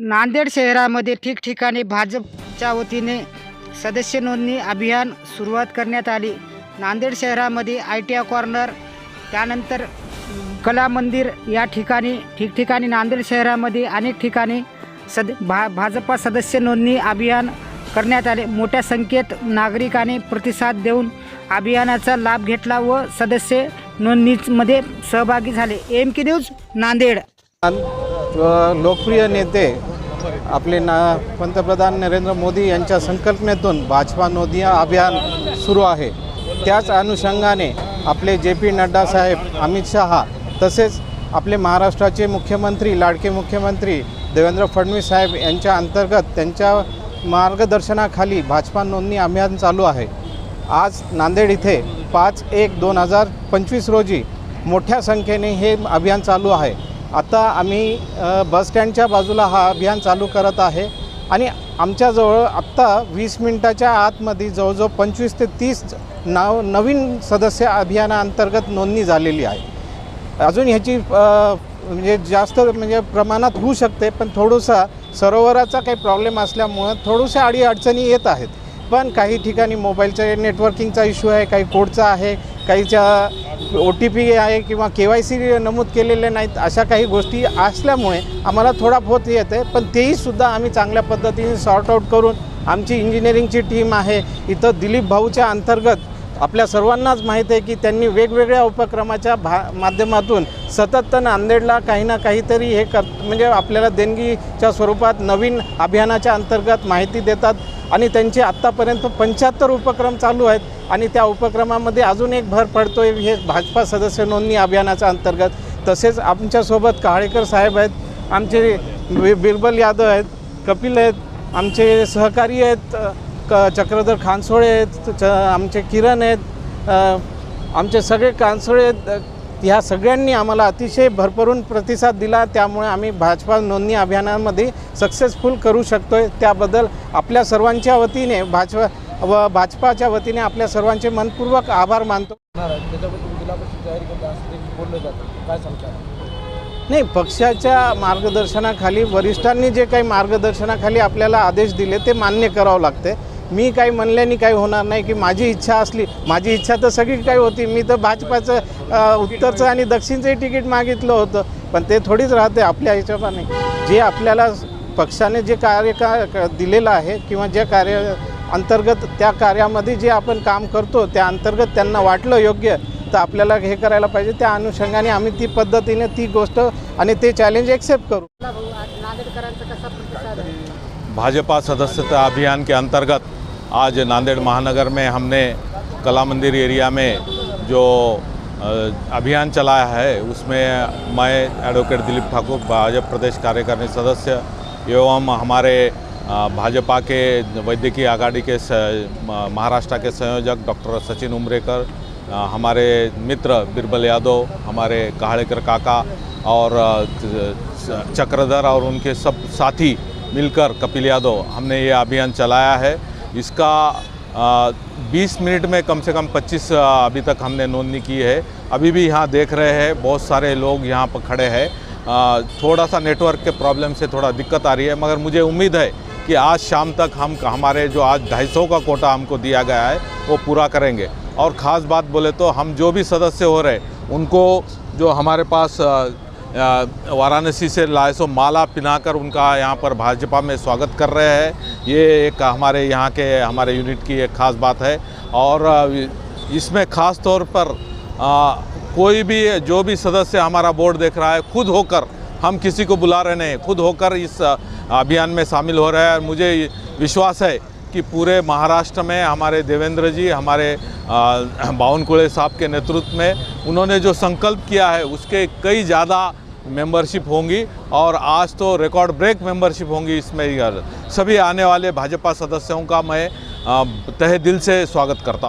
नांदेड शहरामध्ये ठिकठिकाणी भाजपच्या वतीने सदस्य नोंदणी अभियान सुरुवात करण्यात आली. नांदेड शहरामध्ये आय टी आय कॉर्नर त्यानंतर कला मंदिर या ठिकाणी ठिकठिकाणी नांदेड शहरामध्ये अनेक ठिकाणी सद भा भाजपा सदस्य नोंदणी अभियान करण्यात आले. मोठ्या संख्येत नागरिकांनी प्रतिसाद देऊन अभियानाचा लाभ घेतला व सदस्य नोंदणीमध्ये सहभागी झाले. M K news Nanded. लोकप्रिय नेते आपले ना पंतप्रधान नरेंद्र मोदी यांच्या संकल्पनेतून भाजपा नोदिया अभियान सुरू आहे. त्याच अनुषंगाने आपले जे पी नड्डा साहेब अमित शहा तसेच आपले महाराष्ट्राचे मुख्यमंत्री लाडके मुख्यमंत्री देवेंद्र फडणवीस साहेब यांच्या अंतर्गत त्यांच्या मार्गदर्शनाखाली भाजपा नोंदणी अभियान चालू आहे. आज नांदेड इथे पाच एक दोन हजार पंचवीस रोजी मोठ्या संख्येने हे अभियान चालू आहे. आता आम्ही बसस्टँडच्या बाजूला हा अभियान चालू करत आहे. आणि आमच्याजवळ आत्ता वीस मिनटाच्या आतमध्ये जवळजवळ पंचवीस ते तीस नाव नवीन सदस्य अभियानाअंतर्गत नोंदणी झालेली आहे. अजून ह्याची म्हणजे जास्त म्हणजे प्रमाणात होऊ शकते पण थोडंसा सरोवराचा काही प्रॉब्लेम असल्यामुळं थोडंशा अडी अडचणी येत आहेत. पण काही ठिकाणी मोबाईलचा नेटवर्किंगचा इश्यू आहे काही कोडचा आहे काहीच्या ओ टी पी आहे किंवा के वाय सी नमूद केलेले नाहीत अशा काही गोष्टी असल्यामुळे आम्हाला थोडा बहुत येते पण तेही सुद्धा आम्ही चांगल्या पद्धतीने सॉर्ट आऊट करून आमची इंजिनिअरिंगची टीम आहे. इथं दिलीप भाऊच्या अंतर्गत आपल्या सर्वांनाच माहीत आहे की त्यांनी वेगवेगळ्या उपक्रमाच्या भा माध्यमातून सतत नांदेडला काही ना काहीतरी हे कर म्हणजे आपल्याला देणगीच्या स्वरूपात नवीन अभियानाच्या अंतर्गत माहिती देतात आणि त्यांचे आत्तापर्यंत पंच्याहत्तर उपक्रम चालू आहेत आणि त्या उपक्रमामध्ये अजून एक भर पडतो आहे हे भाजपा सदस्य नोंदणी अभियानाच्या अंतर्गत. तसेच आमच्यासोबत काळेकर साहेब आहेत आमचे बिरबल यादव आहेत कपिल आहेत आमचे सहकारी आहेत क चक्रधर खानसोळे आहेत च आमचे किरण आहेत आमचे सगळे कानसोळे आहेत ह्या सगळ्यांनी आम्हाला अतिशय भरभरून प्रतिसाद दिला. त्यामुळे आम्ही भाजपा नोंदणी अभियानामध्ये सक्सेसफुल करू शकतो आहे त्याबद्दल आपल्या सर्वांच्या वतीने भाजपा व भाजपाच्या वतीने आपल्या सर्वांचे मनपूर्वक आभार मानतो. नाही पक्षाच्या मार्गदर्शनाखाली वरिष्ठांनी जे काही मार्गदर्शनाखाली आपल्याला आदेश दिले ते मान्य करावं लागते मी काही म्हणल्याने काही होणार नाही की माझी इच्छा असली माझी इच्छा तर सगळी काही होती. मी तर भाजपाचं उत्तरचं आणि दक्षिणचंही तिकीट मागितलं होतं. पण ते थोडीच राहते आपल्या हिशोबाने. जे आपल्याला पक्षाने जे कार्य का दिलेलं आहे किंवा जे कार्य अंतर्गत त्या कार्यामध्ये जे आपण काम करतो त्या अंतर्गत त्यांना वाटलं योग्य तर आपल्याला हे करायला पाहिजे. त्या अनुषंगाने आम्ही ती पद्धतीने ती गोष्ट आणि ते चॅलेंज एक्सेप्ट करू. भाजपा सदस्यता अभियान के अंतर्गत आज नांदेड़ महानगर में हमने कला मंदिर एरिया में जो अभियान चलाया है, उसमें मैं एडवोकेट दिलीप ठाकुर, भाजपा प्रदेश कार्यकारिणी सदस्य एवं हमारे भाजपा के वैद्यकीय आघाड़ी के महाराष्ट्र के संयोजक डॉक्टर सचिन उमरेकर हमारे मित्र बिरबल यादव, हमारे कहाड़ेकर काका और चक्रधर और उनके सब साथी मिलकर कपिल यादव, हमने ये अभियान चलाया है। इसका 20 मिनट में कम से कम 25 अभी तक हमने नोंदनी की है। अभी भी यहाँ देख रहे हैं, बहुत सारे लोग यहाँ पर खड़े हैं। थोड़ा सा नेटवर्क के प्रॉब्लम से थोड़ा दिक्कत आ रही है, मगर मुझे उम्मीद है कि आज शाम तक हम, हमारे जो आज 250 का कोटा हमको दिया गया है, वो पूरा करेंगे। और ख़ास बात बोले तो हम जो भी सदस्य हो रहे उनको जो हमारे पास वाराणसी से लाए सो माला पिनाकर उनका यहाँ पर भाजपा में स्वागत कर रहे हैं। ये एक हमारे यहाँ के हमारे यूनिट की एक ख़ास बात है। और इसमें ख़ास तौर पर आ, कोई भी जो भी सदस्य हमारा बोर्ड देख रहा है खुद होकर हम किसी को बुला रहे नहीं खुद होकर इस अभियान में शामिल हो रहे हैं। मुझे विश्वास है कि पूरे महाराष्ट्र में हमारे देवेंद्र जी, हमारे बावनकुड़े साहब के नेतृत्व में उन्होंने जो संकल्प किया है, उसके कई ज़्यादा मेंबरशिप होंगी और आज तो रिकॉर्ड ब्रेक मेंबरशिप होंगी इसमें सभी आने वाले भाजपा सदस्यों का मैं तहे दिल से स्वागत करता हूँ।